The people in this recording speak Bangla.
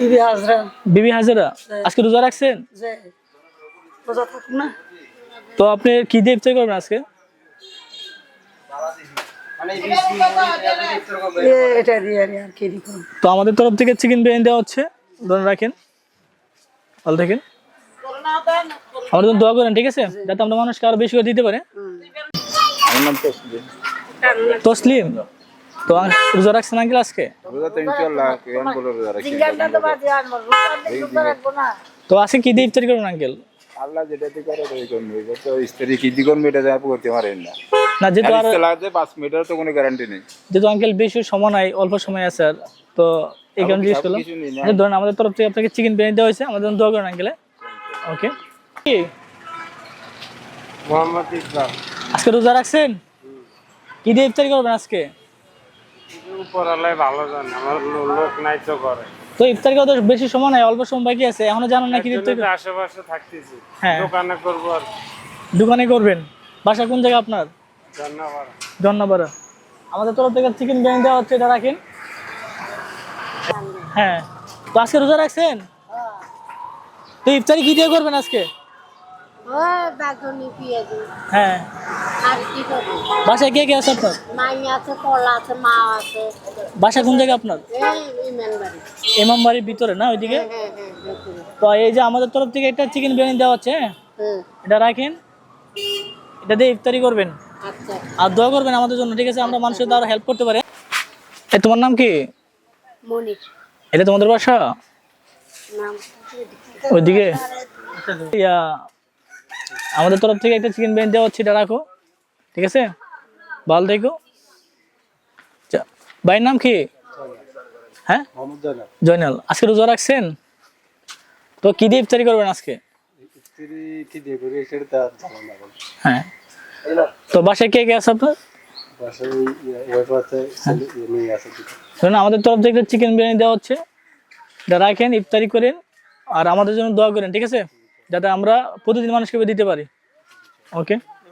বিবি হাজরা। বিবি হাজারা আজকে রোজা রাখছেন? রোজা থাকুক না। তো আপনি কি দিয়ে ইফতার করবেন আজকে? এটা দিয়ে আর আর কি তো আমাদের তরফ থেকে চিকেন বিরিয়ানি দেওয়া হচ্ছে। ধরে রাখেন। ভালো থাকেন। আমাদের জন্য দোয়া করেন ঠিক আছে? যাতে আমরা মানুষকে আরও বেশি করে দিতে পারে। তসলিম? তো রোজা রাখছেন আঙ্কেল আজকে? তো আজকে কি দিয়ে ইফতারি করবেন আঙ্কেল? আল্লাহ যেটা দিয়ে করে ওই করবে। তো স্ত্রী কি দিয়ে করবে এটা যা করতে পারেন না। না যেহেতু আর আর লাগছে মিটার তো কোনো গ্যারান্টি নেই। যেহেতু আঙ্কেল বেশি সময় নাই অল্প সময় আছে আর তো এই কারণে জিজ্ঞেস করলাম। আচ্ছা, ধরেন আমাদের তরফ থেকে আপনাকে চিকেন বিরিয়ানি দেওয়া হয়েছে আমাদের দোয়া করেন আঙ্কেলে ওকে কি? মোহাম্মদ ইকবাল। আজকে রোজা রাখছেন? কি দিয়ে ইফতারি করবেন আজকে? উপর আলাই ভালো জানে আমার লোক নাই তো করে তো ইফতারি করার বেশি সময় নাই অল্প সময় বাকি আছে এখনও জানেন না কি ইফতারি? আশেপাশে থাকতেছি হ্যাঁ। দোকানে করব আর দোকানে করবেন। বাসা কোন জায়গা আপনার? ধন্যবাদ ধন্যবাদ আমাদের তরফ থেকে চিকেন বিরিয়ানি দেওয়া হচ্ছে এটা রাখেন। হ্যাঁ। তো আজকে রোজা রাখছেন? তো ইফতারি কি দিয়ে করবেন আজকে? ও বেগুনি পেঁয়াজি। হ্যাঁ। কি বাসায় কে কে আছে আপনার? বাসা কোন জায়গা আপনার? ইমাম বাড়ির ভিতরে না ওইদিকে? হ্যাঁ হ্যাঁ ভেতরে। তো এই যে আমাদের তরফ থেকে একটা চিকেন বিরিয়ানি দেওয়া হচ্ছে হ্যাঁ? এটা রাখেন। এটা দিয়ে ইফতারি করবেন। আচ্ছা। আর দোয়া করবেন আমাদের জন্য ঠিক আছে? আমরা মানুষের দ্বারা হেল্প করতে পারি। এ তোমার নাম কি? এটা তোমাদের বাসা? ওইদিকে? আমাদের তরফ থেকে একটা চিকেন বিরিয়ানি দেওয়া হচ্ছে এটা রাখো। ঠিক আছে? ভালো দেখো। ভাইয়ের নাম কি? হ্যাঁ? জয়নাল। আজকে রোজা রাখছেন? তো কি দিয়ে ইফতারি করবেন আজকে। হ্যাঁ। তো বাসায় কে কে আছে আপনার? দুটো। শুনুন আমাদের তরফ থেকে চিকেন বিরিয়ানি দেওয়া হচ্ছে। এটা রাখেন ইফতারি করেন আর আমাদের জন্য দোয়া করেন ঠিক আছে? যাতে আমরা প্রতিদিন মানুষকে দিতে পারি। ওকে?